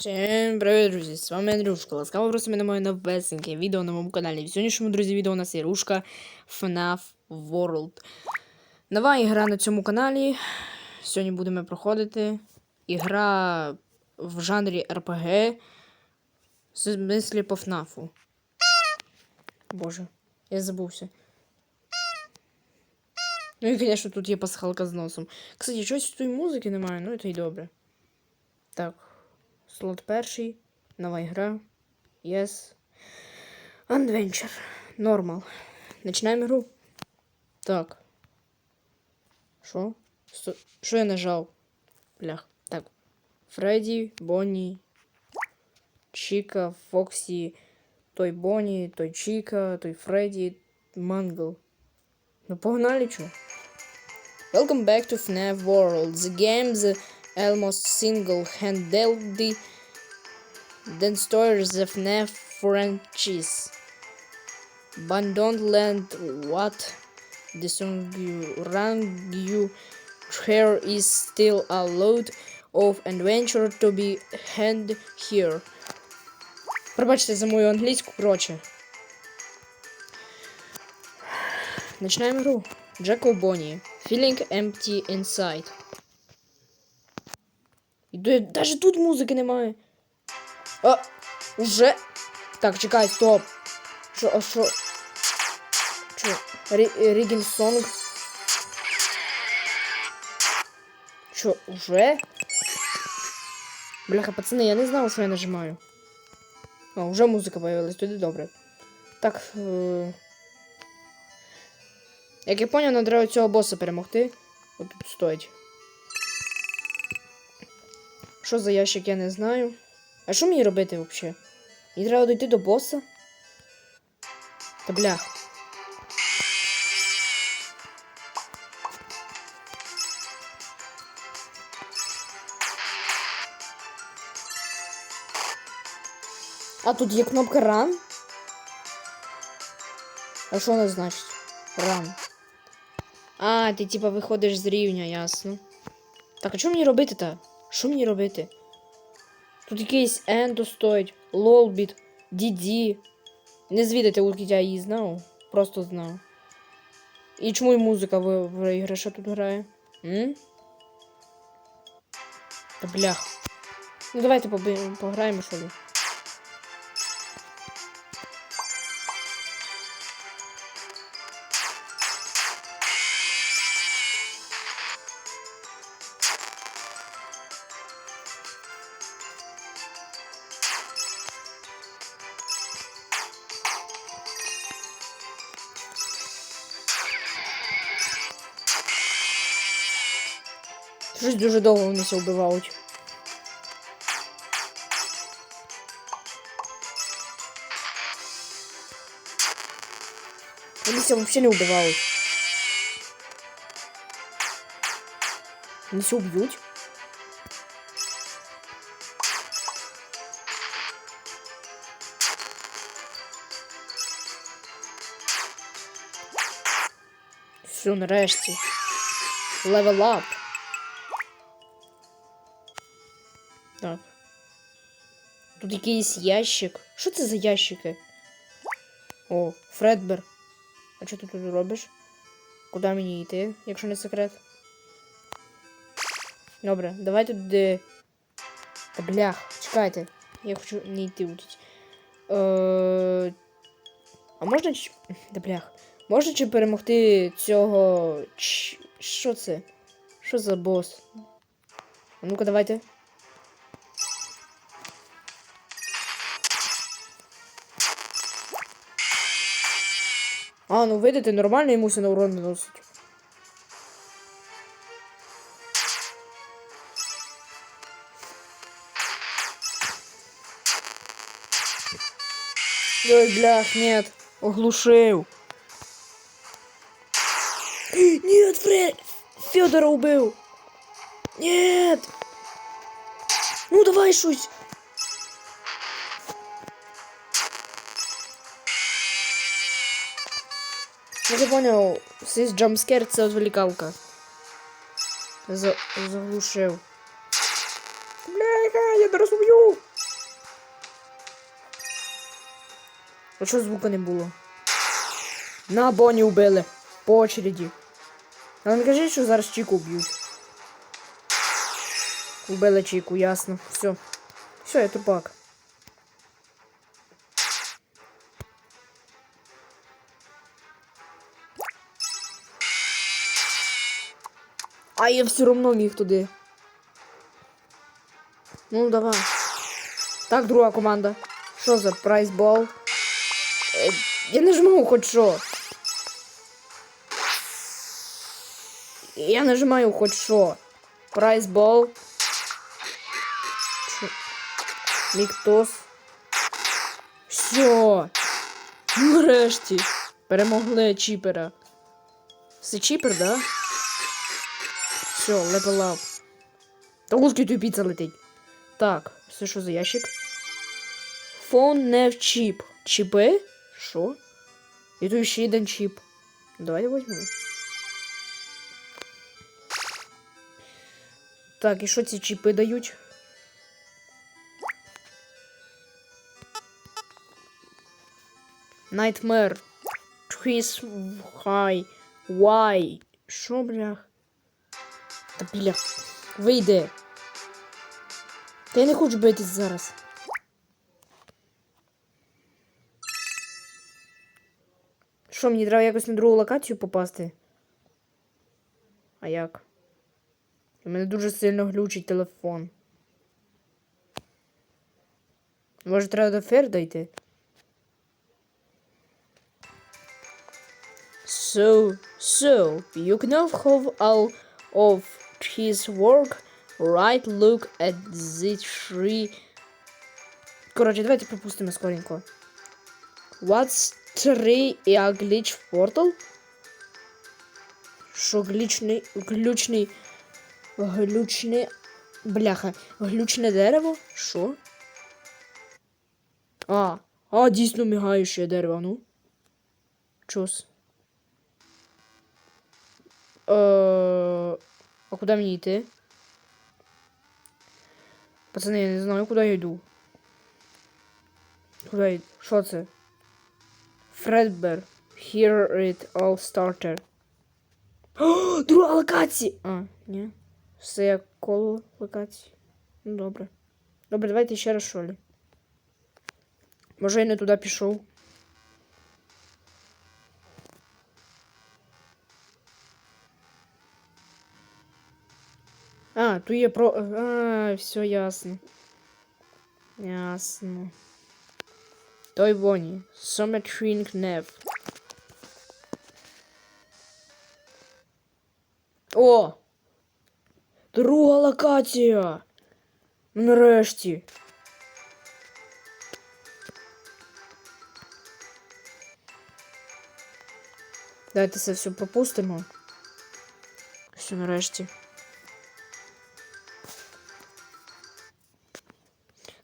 Всім привіт, друзі! З вами Андрюшка. Ласкаво просимо на моє новесеньке відео на моєму каналі. В сьогоднішньому, друзі, відео у нас є рушка FNAF World. Нова ігра на цьому каналі. Сьогодні будемо проходити. Ігра в жанрі RPG з мислі по FNAF. Боже, я забувся. Ну і, звісно, тут є пасхалка з носом. Кстати, чогось тут музики немає, ну то й добре. Так. Слот перший. Нова игра. Yes. Adventure. Нормал. Начинаем игру. Так. Сто- Що я нажав? Блях. Так. Фредді, Бонні, Чіка, Фоксі, той Бонні, той Чіка, той Фредді, Мангл. Ну погнали, чо? Welcome back to FNAF World. The game is almost single-handedly then stores the FNAF franchise. But don't land what the song you rang you here is still a load of adventure to be had here. Пробачте за мою англійську, коротше. Начинаем игру. Джеко Бонни. Feeling empty inside. Даже тут музики немає. А, уже. Так, чекай, стоп. Що, а що? Що? Рігін Сонг. Що, уже? Бляха, пацани, я не знав, що я нажимаю. А, уже музика появилась, туди добре. Так. Е... Як я поняв, нам треба цього боса перемогти. От тут стоїть. Що за ящик, я не знаю. А що мені робити взагалі? Мені треба дойти до боса? Та блях. А тут є кнопка Run? А що вона значить? Run. А, ти типа виходиш з рівня, ясно. Так, а що мені робити-то? Що мені робити? Тут якийсь Ендо стоїть, Лолбіт, Діді. Не звідати укриття її знав. Просто знав. І чому і музика в, в тут грає? М? Та блях. Ну давайте пограємо, що ли. Щось дуже довго вони все вбивають. Вони все взагалі не вбивають. Вони все вб'ють. Все, нарешті. Level up. Так. Тут якийсь ящик. Що це за ящики? О, Фредбер. А що ти тут робиш? Куди мені йти, якщо не секрет? Добре, давайте туди. Та блях, чекайте. Я хочу не йти тут. Е... А можна. Та блях. Можна чи перемогти цього. Що це? Що за бос? А ну-ка, давайте. А, ну видите, нормально йому все на урон наносить. Ой, блях, нет. Оглушил. Нет, Фред! Федора убил! Нет! Ну давай щось! Я не понял, сис джамскер це отвлекалка. За заглушил. Бляха, я зараз уб'ю! А що звука не було? На Бонні убили. По очереді. Але не кажи, що зараз Чіку вб'ють. Убили Чіку, ясно. Все. Все, я тупак. А я все равно міг туди. Ну, давай. Так, друга команда. Що за прайсбол? Е, Я нажимаю хоч що. Я нажимаю хоч що. Прайсбол. Міктос. Все. Нарешті. Перемогли Чіпера. Це Чіпер, да? Все, левел ап. Та узкий тобі піца летить. Так, це що за ящик? Фон не в чіп. Чіпи? Що? І тут ще один чіп. Давайте візьмемо. Так, і що ці чіпи дають? Nightmare. Trees high. Why? Що, блях? Та бля. Вийди. Та я не хочу битись зараз. Що, мені треба якось на другу локацію попасти? А як? У мене дуже сильно глючить телефон. Може, треба до фер дойти? So, so, you can have all of his work. Right, look at the tree. Коротше, давайте пропустимо скоренько. What's tree і a glitch Portal? Що глючний, глючний, глючне, бляха, глючне дерево? Що? А, а, дійсно мігаюче дерево, ну. Чос. Е, а куди мені йти? Пацани, я не знаю, куди я йду. Куди я йду? Що це? Фредбер. Here it all started. Друга локація! А, ні. Все як коло локації. Ну, добре. Добре, давайте ще раз що ли. Може я не туди пішов. А, тут є про. А, все ясно. Ясно. Той Бонні. Summertring Nev. О! Друга локація! Ну, Нарешті. Давайте це все пропустимо. Все нарешті.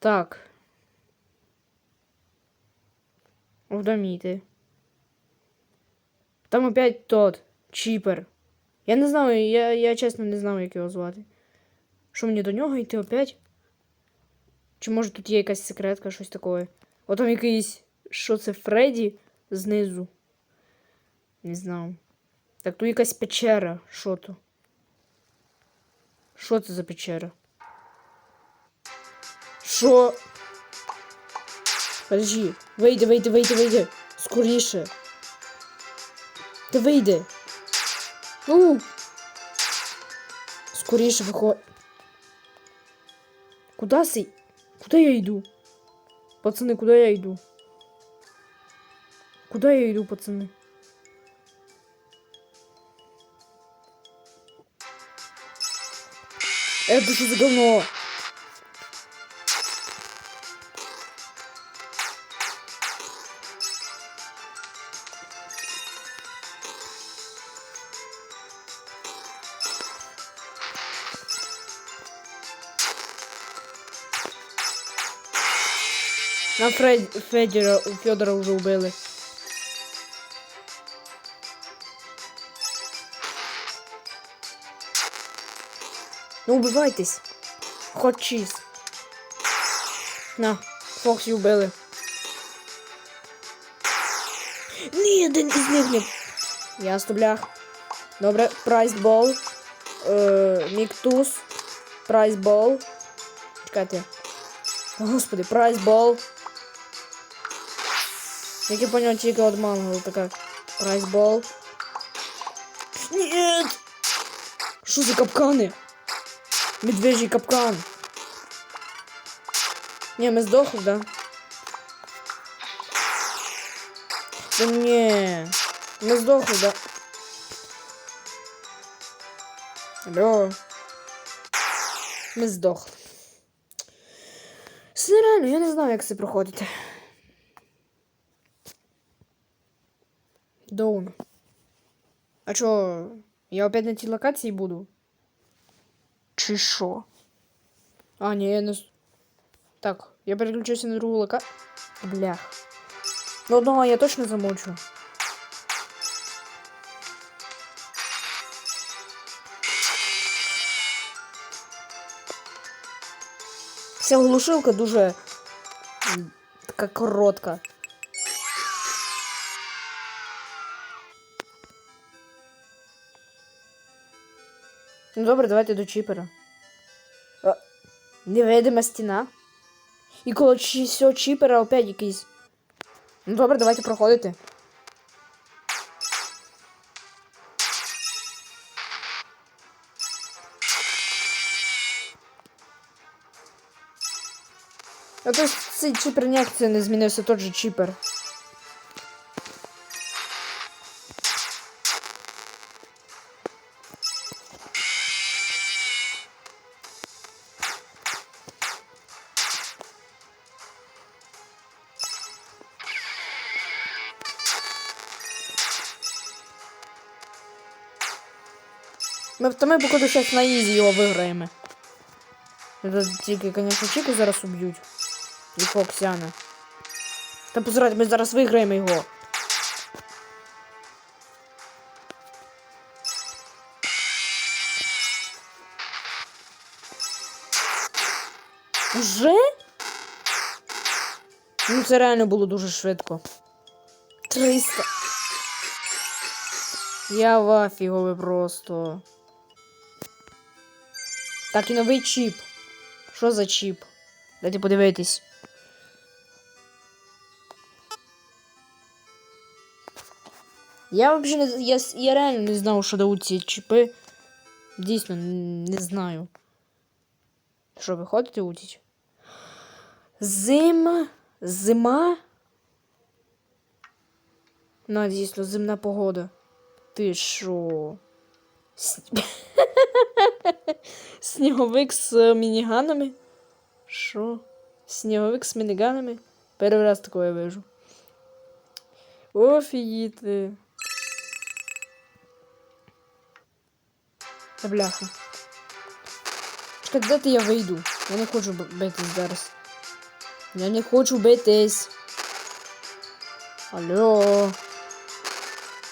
Так. Вдоміти. Там опять тот Чіпер. Я не знаю, я, я чесно не знаю, як його звати. Що мені до нього йти опять? Чи може тут є якась секретка, щось таке? О, там якийсь. Що це Фредді знизу? Не знаю. Так, тут якась печера. Що то? Що це за печера? Що? Подожди. Вийди, вийди, вийди, вийди. Скоріше. Ти вийди. Ну. Скоріше виходь. Куда си? Куда я йду? Пацани, куда я йду? Куда я йду, пацани? Это что за говно? Фред... Федора, Федора уже убили. Ну, убивайтесь. Хот чиз. На, Фоксі убили. Ні, один із них не. Ясно, блях. Добре, прайсбол. Е, Міктус. Прайсбол. Чекайте. Господи, прайсбол. Як я понял, тільки от манго така. Прайсбол. Нет! Що за капкани? Медвежий капкан. Не, ми здохли, да? Да не. Ми здохли, да? Алло. Ми здохли. Це нереально, я не знаю, як це проходити. Доун. А чо, я опять на тій локації буду? Чи що? А, ні, я не... с- Так, я переключуся на другу локацію. Блях. Ну одного я точно замочу. Ця глушилка дуже м, така коротка. Ну добре, давайте до чіпера. А, невидима стіна. І коло цього чіпера опять якийсь. Ну добре, давайте проходити. А то цей чіпер ніяк це не змінився, тот же чіпер. Ми, та ми, походу, зараз на ізі його виграємо. Тільки, звісно, Чіку зараз уб'ють. І Фоксяна. Та позирайте, ми зараз виграємо його. Уже? Ну це реально було дуже швидко. 300. Я в афігові просто. Так, і новий чіп. Що за чіп? Дайте подивитись. Я взагалі я, я реально не знав, що дають ці чіпи. Дійсно, не знаю. Що, ви ходите утіч? Зима. Зима. Ну, дійсно, зимна погода. Ти що? Сніговик з е, мініганами? Що? Сніговик з мініганами? Перший раз такое я вижу. Офігіти. Та бляха. Чекай, де ти я вийду? Я не хочу битись зараз. Я не хочу битись. Алло.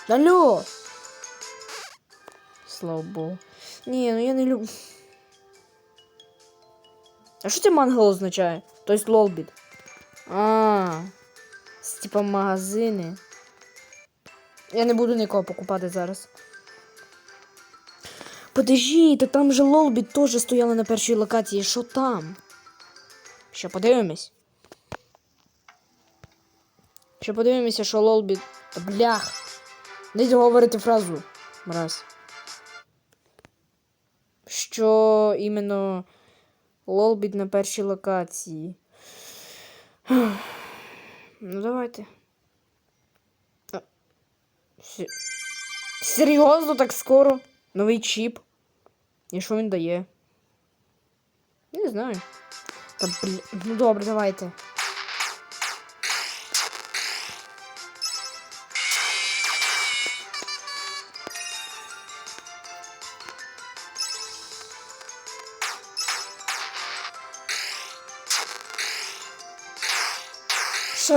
Алло. Слава Богу. Ні, ну я не люблю. А що це мангал означає? Тобто лолбіт. А, типа магазини. Я не буду нікого покупати зараз. Подожди, та там же лолбіт теж стояла на першій локації. Що там? Ще подивимось. Ще подивимося, що лолбіт. Блях. Не говорити фразу. Раз. Що іменно лолбіт на першій локації. Ну, давайте. Серйозно так скоро? Новий чіп. І що він дає? Не знаю. Та блін. Ну добре, давайте.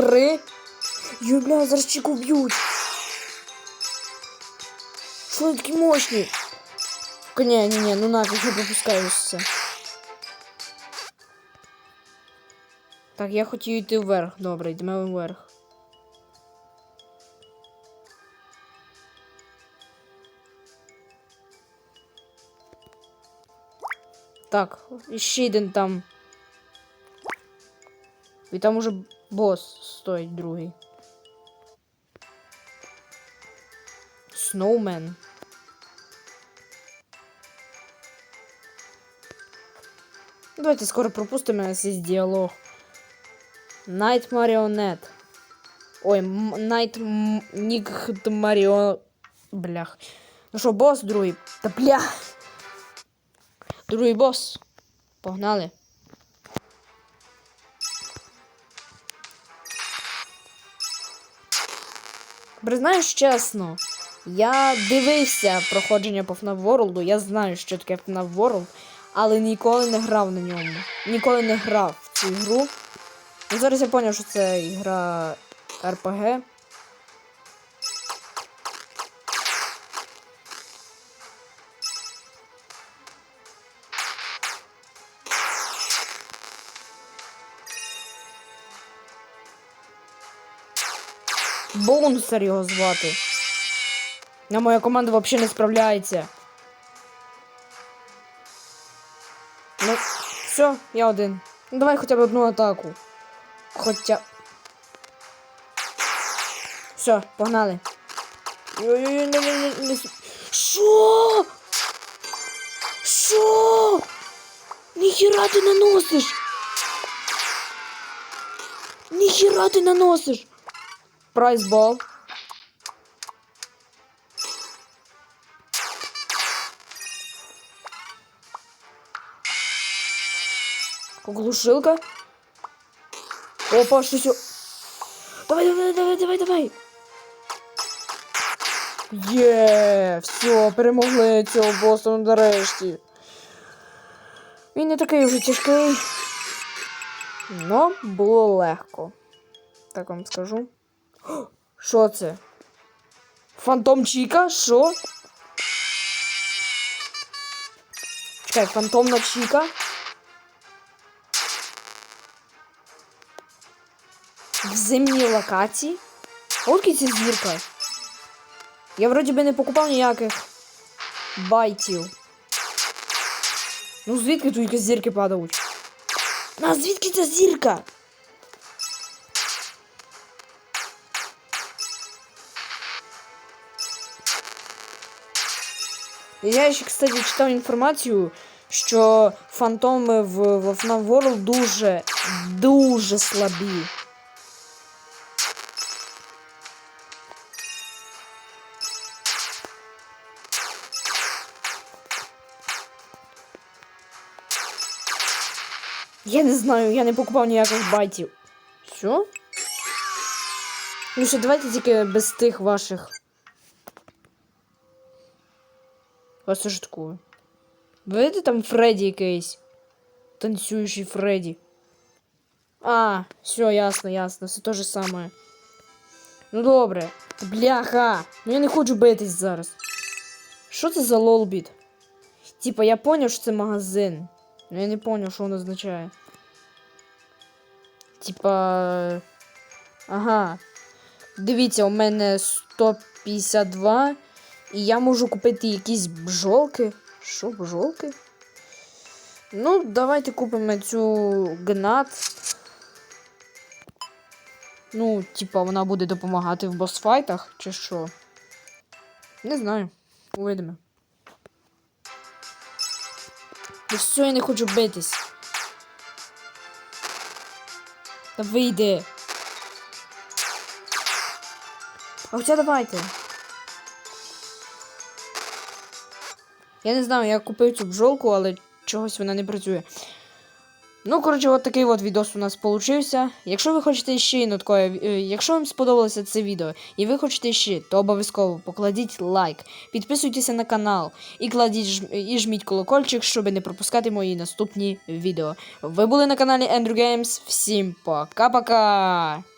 Три. Юбля, зараз чеку б'ють. Що вони такі мощні? Не, не, не, ну нафиг, я пропускаю все. Так, я хотів йти вверх. Добре, йдемо вверх. Так, ще один там. І там уже бос стоїть другий. Сноумен. Давайте скоро пропустимо із діалог. Night Marionette. Ой, Night Нігт Маріо... Блях. Ну що, бос другий? Та блях. Другий бос. Погнали. Признаюсь чесно, я дивився проходження по FNAF World, я знаю, що таке FNAF World, але ніколи не грав на ньому. Ніколи не грав в цю гру. Ну, зараз я зрозумів, що це ігра RPG. Боунсер його звати. А моя команда взагалі не справляється. Ну, все, я один. Ну, давай хоча б одну атаку. Хоча. Все, погнали. Ой-ой-ой, не, не, не, Що? Що? Ніхіра ти наносиш? Ніхіра ти наносиш? Прайсбол. Оглушилка. Опа, щось. Давай, давай, давай, давай, давай. Є, все, перемогли цього боса нарешті. Він не такий вже тяжкий. Но було легко. Так вам скажу. Що це? Фантом Чіка? Що? Чекай, фантомна Чіка. В зимній локації. Отки ці зірка. Я вроді би не покупав ніяких байтів. Ну звідки тут зірки падають? А звідки ця зірка? Я ще, кстати, читав інформацію, що фантоми в, в World дуже, дуже слабі. Я не знаю, я не покупав ніяких байтів. Що? Ну що, давайте тільки без тих ваших. А це? Видите там Фредді якийсь? Танцюючий Фредді. А, все, ясно, ясно. Це те же саме. Ну добре. Бляха! Ну я не хочу битись зараз. Що це за лолбіт? Типа, я поняв, що це магазин. Ну я не поняв, що воно означає. Типа. Ага. Дивіться, у мене 152. І я можу купити якісь бжолки. Що, бжолки? Ну, давайте купимо цю гнат. Ну, типа, вона буде допомагати в босфайтах, чи що? Не знаю. Увидимо. Ну все, я не хочу битись. Та вийди. А хоча давайте. Я не знаю, я купив цю бджолку, але чогось вона не працює. Ну, коротше, от такий от відос у нас получився. Якщо ви хочете ще такое, е, якщо вам сподобалося це відео і ви хочете ще, то обов'язково покладіть лайк, підписуйтеся на канал і кладіть і жміть колокольчик, щоб не пропускати мої наступні відео. Ви були на каналі Andrew Games. Всім пока-пока!